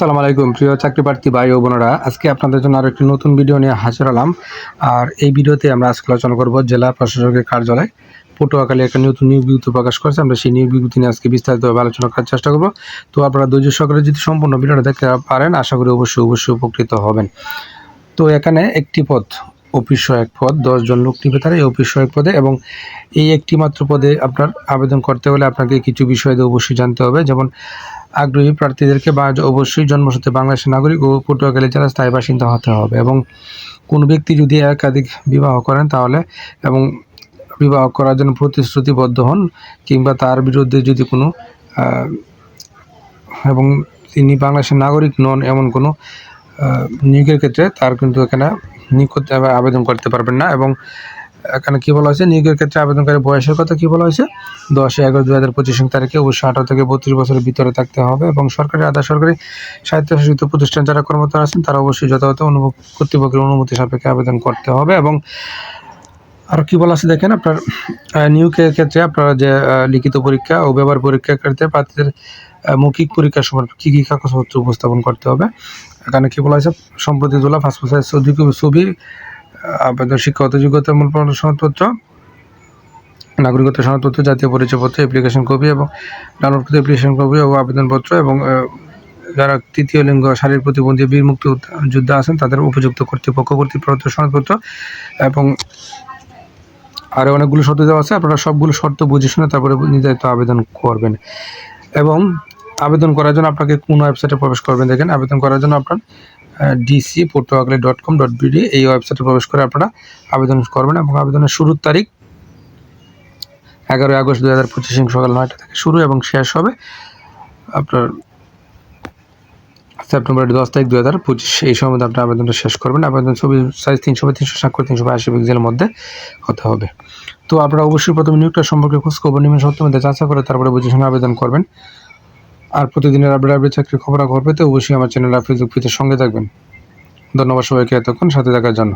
আসসালামু আলাইকুম, প্রিয় চাকরি প্রার্থী ভাই ও বোনেরা। আজকে আপনাদের জন্য আরও একটি নতুন ভিডিও নিয়ে হাজির হলাম। আর এই ভিডিওতে আমরা আজকে আলোচনা করব জেলা প্রশাসকের কার্যালয়। পটুয়াখালী একটা নতুন নিয়োগ বিজ্ঞপ্তি প্রকাশ করেছে। আমরা সেই নিয়োগ বিজ্ঞপ্তি নিয়ে আজকে বিস্তারিতভাবে আলোচনা করার চেষ্টা করব। তো আপনারা ধৈর্য সহকারে যদি সম্পূর্ণ ভিডিওটা দেখতে পারেন, আশা করি অবশ্যই অবশ্যই উপকৃত হবেন। তো এখানে একটি পদ অফিস সহায়ক পদ, দশজন লোক নিবে তারা এই অফিস সহায়ক পদে এবং এই একটি মাত্র পদে আপনার আবেদন করতে হলে আপনাকে কিছু বিষয় অবশ্যই জানতে হবে। যেমন, আগ্রহী প্রার্থীদেরকে বা অবশ্যই জন্মসূত্রে বাংলাদেশের নাগরিক ও পটুয়াখালী জেলার স্থায়ী বাসিন্দা হতে হবে এবং কোনো ব্যক্তি যদি একাধিক বিবাহ করেন তাহলে এবং বিবাহ করার জন্য প্রতিশ্রুতিবদ্ধ হন কিংবা তার বিরুদ্ধে যদি কোনো এবং তিনি বাংলাদেশের নাগরিক নন এমন কোনো নিয়োগের ক্ষেত্রে তার কিন্তু এখানে নিয়োগ করতে আবেদন করতে পারবেন না এবং এখানে কি বলা হয়েছে? নিয়োগের ক্ষেত্রে আবেদনকারী বয়সের কথা কি বলা হয়েছে? দশ এগারো দুই হাজার পঁচিশ তারিখে অবশ্যই আঠারো থেকে বত্রিশ বছরের ভিতরে থাকতে হবে এবং সরকারি আধা সরকারি স্বায়ত্তশাসিত প্রতিষ্ঠান যারা কর্মরত আছেন, তারা অবশ্যই যথাযথ অনুভব কর্তৃপক্ষের অনুমতি সাপেক্ষে আবেদন করতে হবে এবং আর কি বলা আছে দেখেন আপনার নিয়োগের ক্ষেত্রে আপনারা যে লিখিত পরীক্ষা ও ব্যবহার পরীক্ষার ক্ষেত্রে প্রার্থীদের মৌখিক পরীক্ষার সময় কী কী কাগজপত্র উপস্থাপন করতে হবে? এখানে কি বলা হয়েছে? সম্প্রতি তোলা পাসপোর্ট ছবি ছবি আবেদন শিক্ষাগত যোগ্যতা মূল প্রমাণ সনদপত্র, নাগরিকত্ব সনদপত্র, জাতীয় পরিচয়পত্র অ্যাপ্লিকেশন কপি এবং ডাউনলোড অ্যাপ্লিকেশন কপি ও আবেদনপত্র এবং যারা তৃতীয় লিঙ্গ শারীরিক প্রতিবন্ধী বীর মুক্তি যোদ্ধা আছেন, তাদের উপযুক্ত কর্তৃপক্ষ কর্তৃক প্রদত্ত সনদপত্র এবং আরও অনেকগুলো শর্ত দেওয়া আছে। আপনারা সবগুলো শর্ত বুঝে শুনে তারপরে নির্ধারিত আবেদন করবেন। এবং আবেদন করার জন্য আপনাকে কোন ওয়েবসাইটে প্রবেশ করবেন দেখেন, আবেদন করার জন্য আপনার DC Patuakhali dot com dot BD এই ওয়েবসাইটে প্রবেশ করে আপনারা আবেদন করবেন এবং আবেদনের শুরুর তারিখ এগারোই আগস্ট দু হাজার পঁচিশ, সকাল নয়টা থেকে শুরু এবং শেষ হবে আপনার সেপ্টেম্বরের দশ তারিখ দু হাজার পঁচিশ, এই সময় মধ্যে আপনি আবেদনটা শেষ করবেন। আবেদন ছবি সাইজ তিনশো বা তিনশো সাক্ষর তিনশো বাই আশি পিক্সেলের মধ্যে হতে হবে। তো আপনারা অবশ্যই প্রথমে নিয়োগটা সম্পর্কে খোঁজ খবর নিবেন সত্য মধ্যে যাচাই করে তারপরে বুঝে শুনে আবেদন করবেন। আর প্রতিদিনের আপডেট আপডেট চাকরির খবর খবর পেতে অবশ্যই আমার চ্যানেল আর ফেসবুক পেতে সঙ্গে থাকবেন। ধন্যবাদ সবাইকে এতক্ষণ, সাথে থাকার জন্য।